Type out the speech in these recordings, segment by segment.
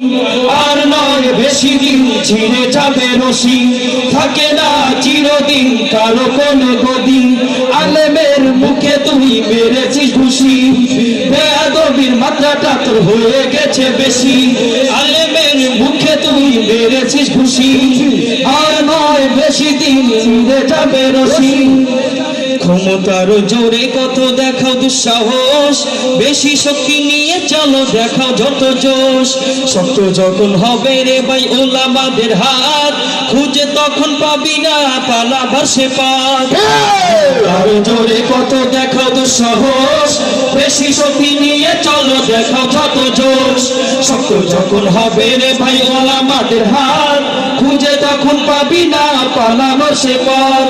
আর নয় বেশি দিন ছিঁড়ে যাবে রশি। থাকে না চিরদিন কারও কোনো গদিন। আলেমের মুখে তুই মেরেছিস ঘুষি। বেয়াদবির মাত্রাটা তোর হয়ে গেছে বেশি। আলেমের মুখে তুই মেরেছিস ঘুষি। আর নয় বেশি দিন ছিঁড়ে যাবে রশি। ক্ষমতার জোরে কত দেখাও দুঃসাহস। বেশি শক্তি নিয়ে চলো দেখাও যত জোশ। শক্ত যখন হবে রে ভাই ওলামাদের হাত, খুঁজে তখন পাবি না পালাবার সে পাত। আর জোরে কত দেখাও দুঃসাহস। বেশি শক্তি নিয়ে চলো দেখাও যত জোশ। শক্ত যখন হবে রে ভাই ওলামাদের হাত, খুঁজে তখন পাবি না পালানো সে পর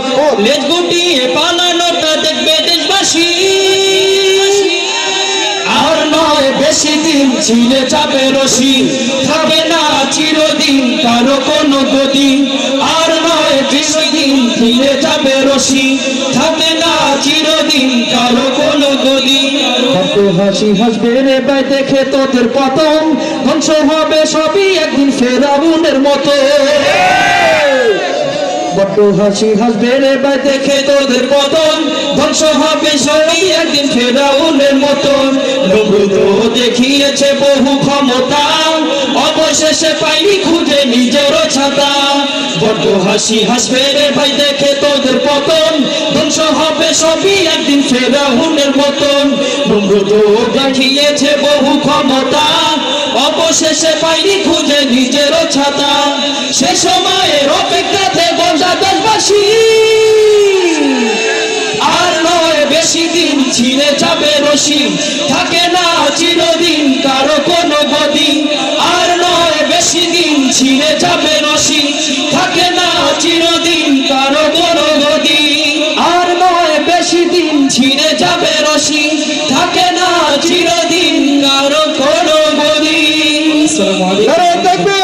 লেজ গুটিয়ে পালানোটা দিন ছিলে যাবে রশি, থাকে না চিরদিন, কারও কোনো গদি আর নয় বেশি দিন ছিলে যাবে রশি, থাকে না চিরদিন, কারও কোনো গদি কত হাসি হাসবে রে ভাই, দেখে তোদের পতন। ধ্বংস হবে সবই একদিন ফেরাউনের মতো। বড্ড হাসি হাসবে রে ভাই, দেখে তোদের পতন। ধ্বংস হবে সবই একদিন ফেরাউনের মতন নবুদ দেখিয়েছে বহু ক্ষমতা। অবশেষে পাইনি খুঁজে নিজেরও ছাতা। বড্ড হাসি হাসবে রে ভাই, দেখে তোদের পতন। ধ্বংস হবে সবই একদিন ফেরাউনের মতন। নবুদ দেখিয়েছে বহু ক্ষমতা। অবশেষে পাইনি খুঁজে নিজেরও ছাতা। সে সময়ের রশি থাকে না চিরদিন, কারও কোনো গদি। আর নয় বেশি দিন, ছিঁড়ে যাবে রশি। থাকে না চিরদিন, কারও কোনো গদি। আর নয় বেশি দিন, ছিঁড়ে যাবে রশি। থাকে না চিরদিন, কারও কোনো গদি। আসসালামু আলাইকুম